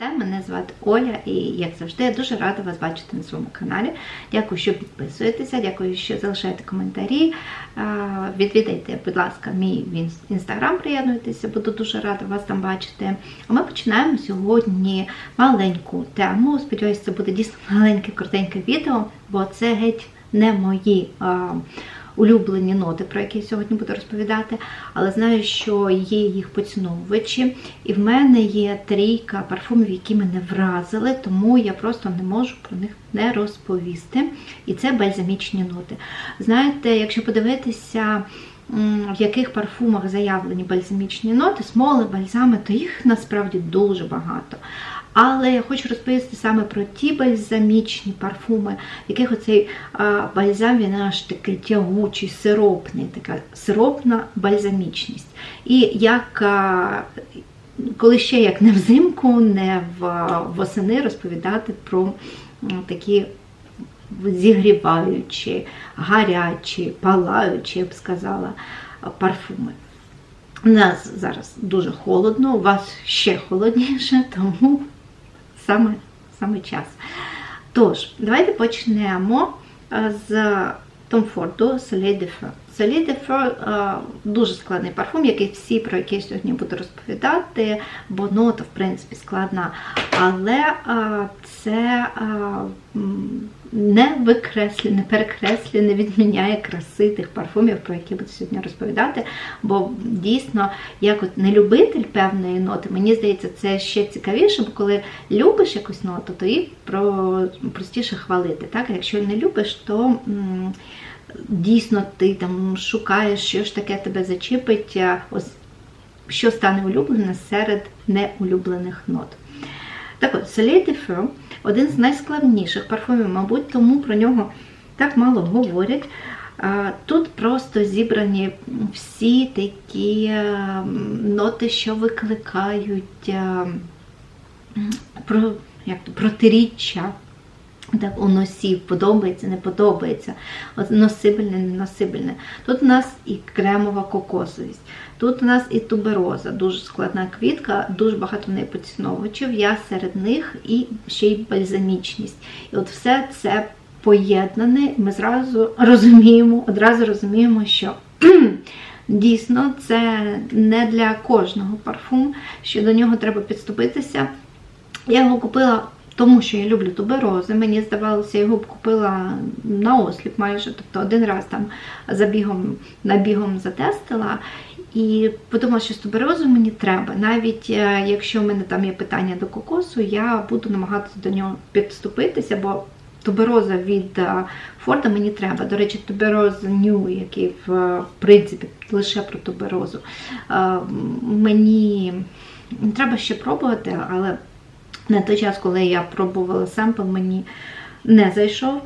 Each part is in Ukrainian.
Мене звати Оля, і як завжди, я дуже рада вас бачити на своєму каналі. Дякую, що підписуєтеся, дякую, що залишаєте коментарі. Відвідайте, будь ласка, мій інстаграм, приєднуйтеся, буду дуже рада вас там бачити. А ми починаємо сьогодні маленьку тему. Сподіваюся, це буде дійсно маленьке, коротеньке відео, бо це геть не мої. Улюблені ноти, про які я сьогодні буду розповідати, але знаю, що є їх поціновувачі, і в мене є трійка парфумів, які мене вразили, тому я просто не можу про них не розповісти. І це бальзамічні ноти. Знаєте, якщо подивитися. В яких парфумах заявлені бальзамічні ноти, смоли, бальзами, то їх насправді дуже багато. Але я хочу розповісти саме про ті бальзамічні парфуми, в яких оцей бальзам він аж такий тягучий, сиропний, така сиропна бальзамічність. І як коли ще як не взимку, не в восени розповідати про такі зігріваючі, гарячі, палаючі, я б сказала, парфуми. У нас зараз дуже холодно, у вас ще холодніше, тому саме, саме час. Тож, давайте почнемо з Tom Ford Soleil de Feu. Soleil de Feu дуже складний парфум, який всі, про який я сьогодні буду розповідати, бо нота, в принципі, складна. Але це не викреслює, не перекреслює, не відміняє краси тих парфумів, про які буду сьогодні розповідати. Бо дійсно, як от не любитель певної ноти, мені здається, це ще цікавіше, бо коли любиш якусь ноту, то її про простіше хвалити. Так? Якщо не любиш, то дійсно ти там шукаєш, що ж таке тебе зачепить, ось що стане улюблене серед неулюблених нот. Так от, Soleil de Feu – один з найскладніших парфумів, мабуть, тому про нього так мало говорять. Тут просто зібрані всі такі ноти, що викликають про, як то, протиріччя так, у носів, подобається, не подобається, носибельне, не носибельне. Тут у нас і кремова кокосовість, тут у нас і тубероза, дуже складна квітка, дуже багато в неї поціновувачів, я серед них і ще й бальзамічність. І от все це поєднане, ми зразу розуміємо, одразу розуміємо, що. Дійсно, це не для кожного парфум, що до нього треба підступитися. Я його купила тому що я люблю туберози. Мені здавалося, я його б купила на осліп майже. Тобто один раз там забігом, набігом затестила. І подумала, що з туберозою мені треба. Навіть е, якщо в мене там є питання до кокосу, я буду намагатися до нього підступитися, бо тубероза від е, Форда мені треба. До речі, тубероз Ню, який в принципі лише про туберозу. Е, мені треба ще пробувати, але на той час, коли я пробувала семпл, мені не зайшов.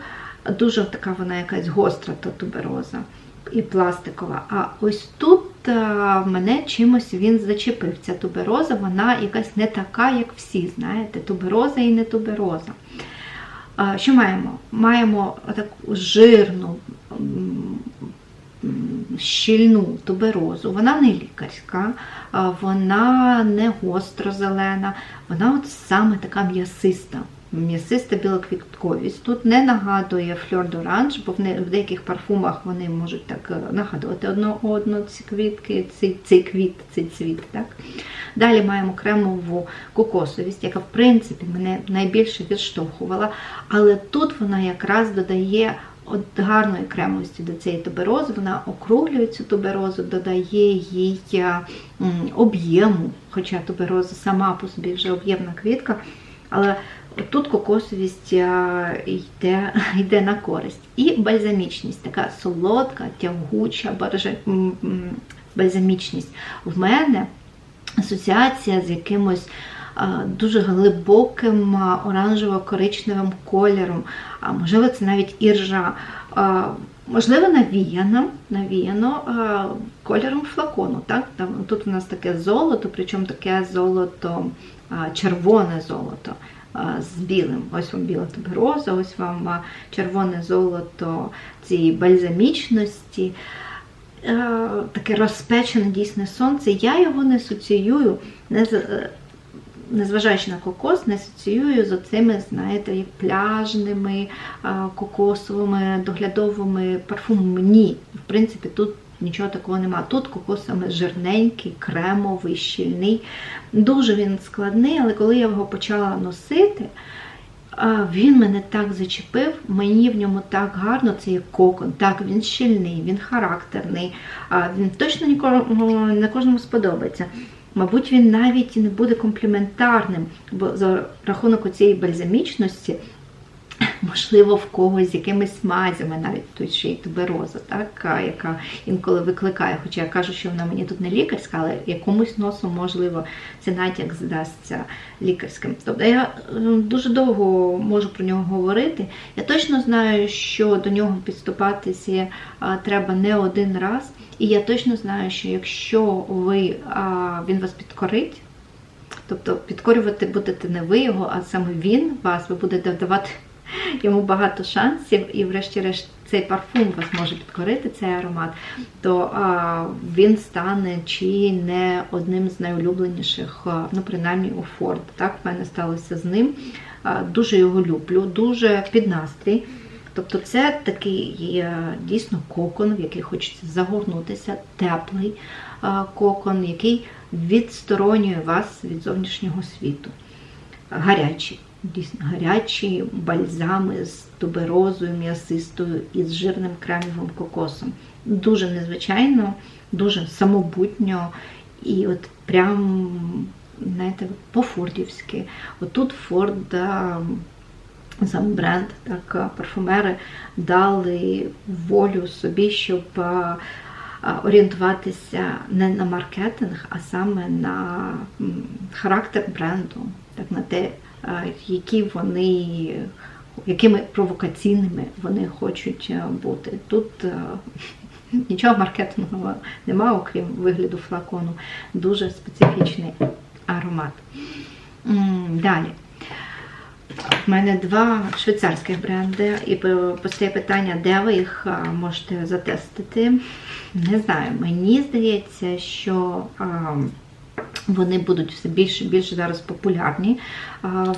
Дуже така вона якась гостра та тубероза і пластикова. А ось тут е, мене чимось він зачепив. Ця тубероза, вона якась не така, як всі, знаєте, тубероза і не тубероза. Що маємо? Маємо таку жирну, щільну туберозу, вона не лікарська, вона не гострозелена, вона от саме така м'ясиста. М'ясиста білоквітковість. Тут не нагадує фльор d'orange, бо в деяких парфумах вони можуть так е, нагадувати одне одну ці квітки, цей, цей квіт, цей цвіт. Так? Далі маємо кремову кокосовість, яка, в принципі, мене найбільше відштовхувала, але тут вона якраз додає от гарної кремовості до цієї туберози, вона округлює цю туберозу, додає їй об'єму, хоча тубероза сама по собі вже об'ємна квітка. Але тут кокосовість йде йде на користь. І бальзамічність, така солодка, тягуча бальзамічність. В мене асоціація з якимось дуже глибоким оранжево-коричневим кольором, а можливо, це навіть іржа. Можливо, навіяно навіяно кольором флакону. Так? Тут у нас таке золото, причому таке золото, червоне золото з білим. Ось вам біла тубероза, ось вам червоне золото цієї бальзамічності. Таке розпечене дійсне сонце. Я його не асоціюю не незважаючи на кокос, не асоціюю з оцими, знаєте, пляжними, кокосовими, доглядовими парфумами. Ні, в принципі, тут нічого такого нема. Тут кокос саме жирненький, кремовий, щільний. Дуже він складний, але коли я його почала носити, він мене так зачепив, мені в ньому так гарно, це як кокон. Так, він щільний, він характерний, він точно не кожному сподобається. Мабуть, він навіть і не буде компліментарним, бо за рахунок цієї бальзамічності, можливо, в когось з якимись мазями, навіть тут ще й тубероза, так, яка інколи викликає. Хоча я кажу, що вона мені тут не лікарська, але якомусь носу, можливо, це натяк здасться лікарським. Тобто я е, дуже довго можу про нього говорити. Я точно знаю, що до нього підступатися треба не один раз. І я точно знаю, що якщо ви, він вас підкорить, тобто підкорювати будете не ви його, а саме він вас, ви будете давати йому багато шансів, і, врешті-решт, цей парфум вас може підкорити, цей аромат, то а, він стане чи не одним з найулюбленіших, ну, принаймні у Форд. Так, в мене сталося з ним. А, дуже його люблю, дуже під настрій. Тобто це такий дійсно кокон, в який хочеться загорнутися, теплий кокон, який відсторонює вас від зовнішнього світу. Гарячий, гарячі бальзами з туберозою, м'ясистою і з жирним кремовим кокосом. Дуже незвичайно, дуже самобутньо і от прям, знаєте, по-фордівськи. Отут Форд сам бренд, так парфумери дали волю собі, щоб орієнтуватися не на маркетинг, а саме на характер бренду, так на те, які вони, якими провокаційними вони хочуть бути. Тут нічого маркетингового немає, окрім вигляду флакону. Дуже специфічний аромат. Далі. В мене два швейцарських бренди, і постає питання, де ви їх можете затестити. Не знаю, мені здається, що вони будуть все більше і більше зараз популярні.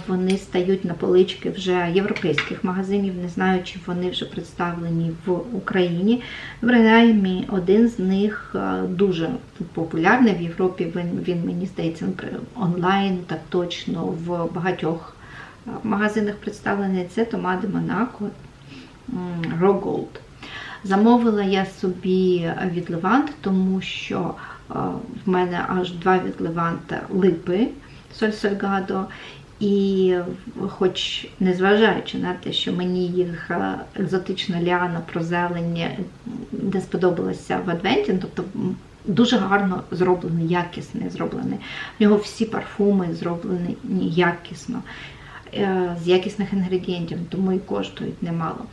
Вони стають на полички вже європейських магазинів. Не знаю, чи вони вже представлені в Україні. Принаймні, один з них дуже популярний в Європі. Він, він мені здається, онлайн так точно в багатьох магазинах представлений це Томади Монако Gold. Замовила я собі від Левант, тому що в мене аж два від Леванта липи Соль Сольгадо. І, хоч незважаючи на те, що мені їх екзотична ліана про зелені не сподобалася в Адвенті, тобто дуже гарно зроблений, якісний зроблений. В нього всі парфуми зроблені якісно. Е, з якісних інгредієнтів, тому і коштують немало.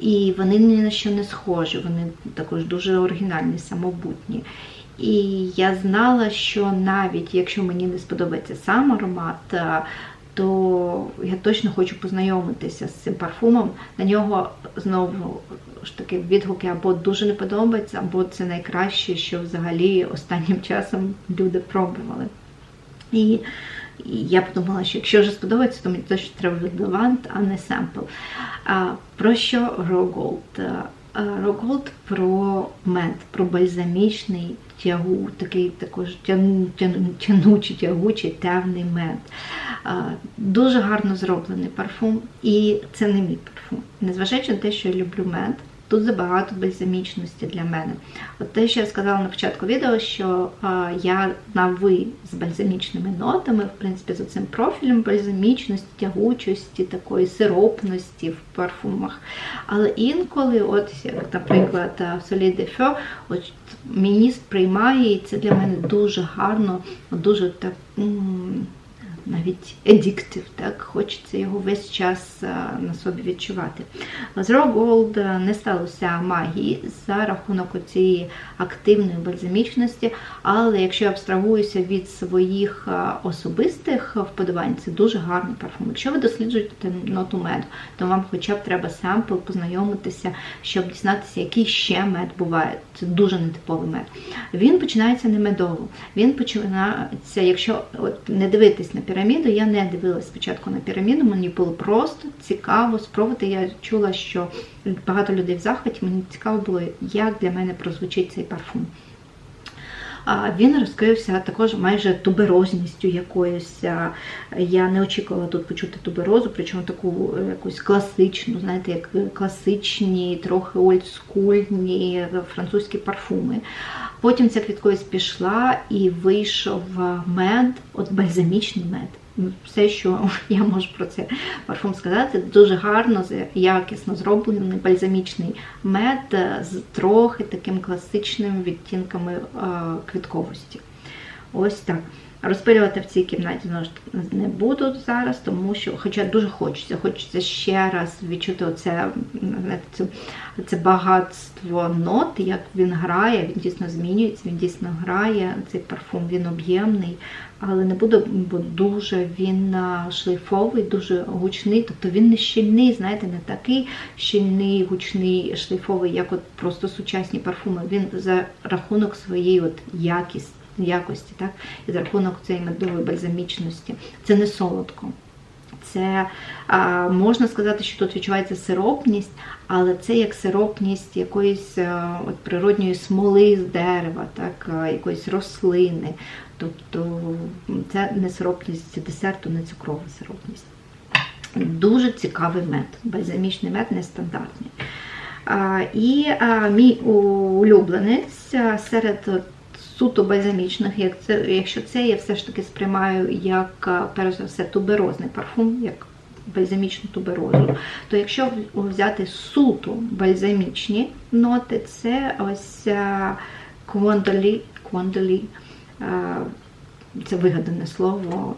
І вони ні на що не схожі, вони також дуже оригінальні, самобутні. І я знала, що навіть якщо мені не сподобається сам аромат, е, то я точно хочу познайомитися з цим парфумом. На нього знову ж таки відгуки або дуже не подобаються, або це найкраще, що взагалі останнім часом люди пробували. І я подумала, що якщо вже сподобається, то мені точно треба Левант, а не семпл. А, Про що Gold? Gold про мед, про бальзамічний тягу, такий також тянучий, тягучий, темний мед. Дуже гарно зроблений парфум, і це не мій парфум. Незважаючи на те, що я люблю мед. Тут забагато бальзамічності для мене. От те, що я сказала на початку відео, що я на ви з бальзамічними нотами, в принципі, з цим профілем бальзамічності, тягучості, такої сиропності в парфумах. Але інколи, от, як, наприклад, Solid de Feu, от мені сприймає, і це для мене дуже гарно, дуже так навіть addictive, так, хочеться його весь час на собі відчувати. З Raw Gold не сталося магії за рахунок цієї активної бальзамічності, але якщо я абстрагуюся від своїх особистих вподобань, це дуже гарний парфум. Якщо ви досліджуєте ноту меду, то вам хоча б треба семпл познайомитися, щоб дізнатися, який ще мед буває. Це дуже нетиповий мед. Він починається не медово. Він починається, якщо от, не дивитись на піраміду, піраміду. Я не дивилась спочатку на піраміду, мені було просто цікаво спробувати. Я чула, що багато людей в захваті. Мені цікаво було, як для мене прозвучить цей парфум. Він розкрився також майже туберозністю якоюсь. Я не очікувала тут почути туберозу, причому таку е, якусь класичну, знаєте, як класичні, трохи ольдскульні французькі парфуми. Потім ця квіткоїсть пішла і вийшов мед, от бальзамічний мед. Все, що я можу про це парфум сказати, дуже гарно, якісно зроблений бальзамічний мед з трохи таким класичним відтінками е, квітковості. Ось так. Розпилювати в цій кімнаті знову не буду зараз, тому що, хоча дуже хочеться, хочеться ще раз відчути оце, це, це багатство нот, як він грає, він дійсно змінюється, він дійсно грає. Цей парфум він об'ємний, але не буду, бо дуже він шлейфовий, дуже гучний, тобто він не щільний, знаєте, не такий щільний, гучний, шлейфовий, як от просто сучасні парфуми. Він за рахунок своєї от якісті якості, так? і за рахунок цієї медової бальзамічності. Це не солодко. Це можна сказати, що тут відчувається сиропність, але це як сиропність якоїсь а, от природньої смоли з дерева, так, а, якоїсь рослини. Тобто це не сиропність десерту, не цукрова сиропність. Дуже цікавий мед. Бальзамічний мед нестандартний. І мій улюбленець серед суто бальзамічних, як це, якщо це я все ж таки сприймаю як, перш за все, туберозний парфум, як бальзамічну туберозу, то якщо взяти суто бальзамічні ноти, це ось квондолі, квондолі, це вигадане слово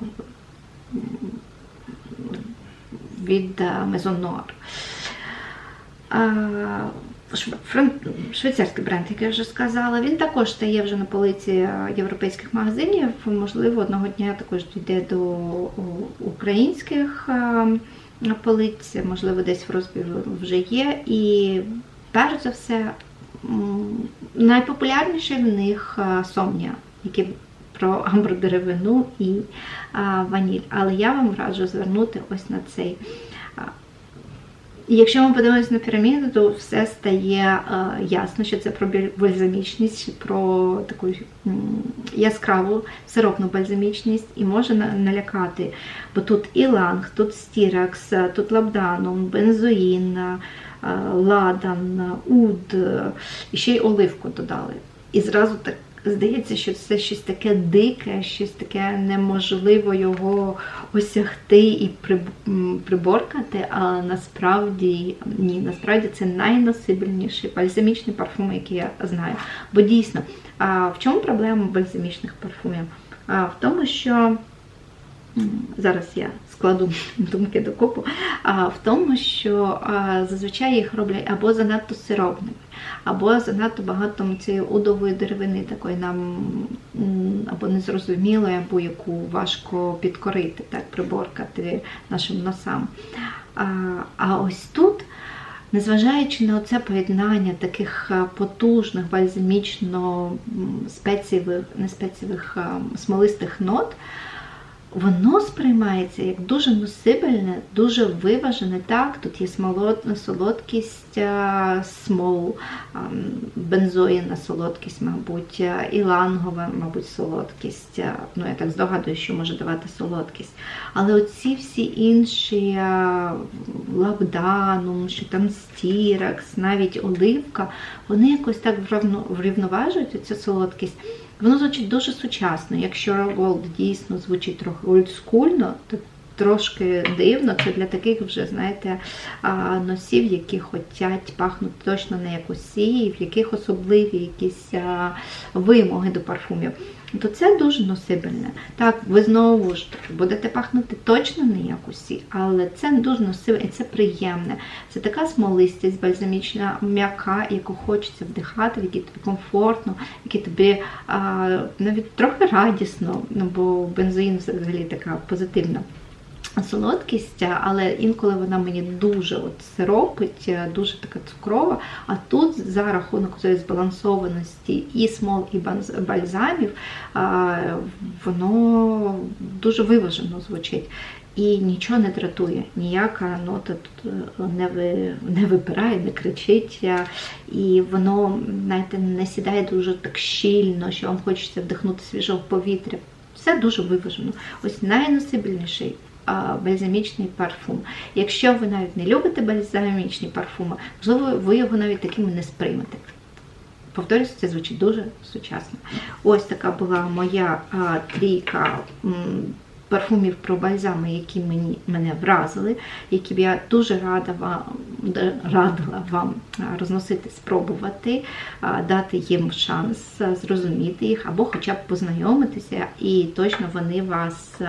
від Noir швейцарський бренд, як я вже сказала, він також стає вже на полиці європейських магазинів. Можливо, одного дня також дійде до українських полиць, можливо, десь в розбір вже є. І перш за все, найпопулярніший в них сомня, який про амбродеревину і ваніль. Але я вам раджу звернути ось на цей і якщо ми подивимося на піраміду, то все стає е, ясно, що це про бальзамічність, про таку яскраву сиропну бальзамічність і може налякати. Бо тут іланг, тут стіракс, тут лабданум, бензоїн, е, ладан, уд, і ще й оливку додали. І зразу так здається, що це щось таке дике, щось таке неможливо його осягти і приборкати, але насправді ні, насправді це найносибельніший бальзамічний парфум, який я знаю. Бо дійсно, а в чому проблема бальзамічних парфумів? А в тому, що Зараз я складу думки докупу, в тому, що зазвичай їх роблять або занадто сиропними, або занадто багато цієї удової деревини, такої нам або незрозумілої, або яку важко підкорити, так, приборкати нашим носам. А, а ось тут. Незважаючи на це поєднання таких потужних, бальзамічно спецієвих, не спецієвих смолистих нот, воно сприймається як дуже носибельне, дуже виважене. Так, тут є смолотна солодкість смол, бензоїна солодкість, мабуть, ілангова, мабуть, солодкість. Ну, я так здогадую, що може давати солодкість. Але оці всі інші лабданум, що там стіракс, навіть оливка, вони якось так врівноважують цю солодкість. Воно звучить дуже сучасно. Якщо Gold дійсно звучить трохи ольдскульно, то трошки дивно. Це для таких вже, знаєте, носів, які хочуть пахнути точно не як усі, в яких особливі якісь вимоги до парфумів. То це дуже носибельне. Так, ви знову ж таки будете пахнути точно не як усі, але це дуже носибельне і це приємне. Це така смолистість, бальзамічна, м'яка, яку хочеться вдихати, в якій тобі комфортно, в якій тобі а, навіть трохи радісно, ну, бо бензоїн взагалі така позитивна солодкість, але інколи вона мені дуже от сиропить, дуже така цукрова. А тут за рахунок цієї збалансованості і смол, і бальзамів, воно дуже виважено звучить. І нічого не дратує, ніяка нота тут е, не, ви, не випирає, не кричить, і воно знаєте, не сідає дуже так щільно, що вам хочеться вдихнути свіжого повітря. Все дуже виважено. Ось найносибельніший а, бальзамічний парфум. Якщо ви навіть не любите бальзамічні парфуми, можливо, ви його навіть такими не сприймете. Повторюсь, це звучить дуже сучасно. Ось така була моя а, трійка м, парфумів про бальзами, які мені, мене вразили, які б я дуже рада вам, радила вам розносити, спробувати, дати їм шанс зрозуміти їх, або хоча б познайомитися, і точно вони вас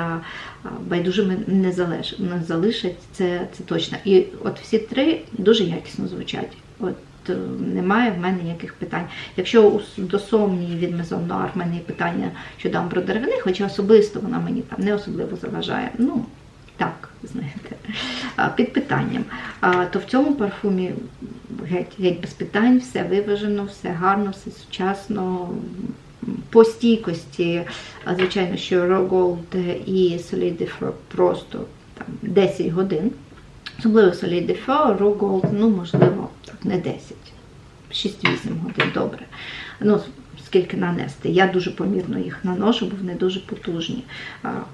байдужими не, залиш, не залишать, це, це точно. І от всі три дуже якісно звучать. От е, немає в мене ніяких питань. Якщо до Сомнії від Maison в мене є питання щодо амбродеревини, хоча особисто вона мені там не особливо заважає. Ну, так, знаєте, під питанням. То в цьому парфумі геть, геть без питань, все виважено, все гарно, все сучасно. По стійкості, звичайно, що Raw і Solid просто там 10 годин. Особливо Raw Gold, ну, можливо, так, не 10, 6-8 годин, добре. Ну, скільки нанести. Я дуже помірно їх наношу, бо вони дуже потужні.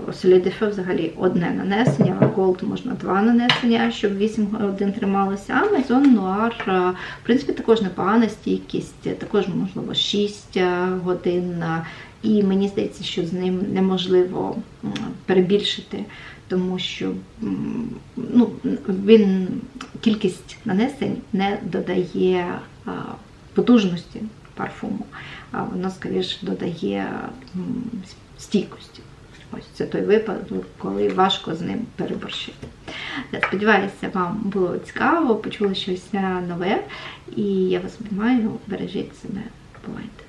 De взагалі одне нанесення, а Gold можна два нанесення, щоб 8 годин трималося. А Maison Noir, в принципі, також непогана стійкість, також, можливо, 6 годин. І мені здається, що з ним неможливо перебільшити тому що ну, він кількість нанесень не додає потужності парфуму, а воно скоріше додає стійкості. Ось це той випадок, коли важко з ним переборщити. Я сподіваюся, вам було цікаво, почули щось нове, і я вас обіймаю, бережіть себе, бувайте.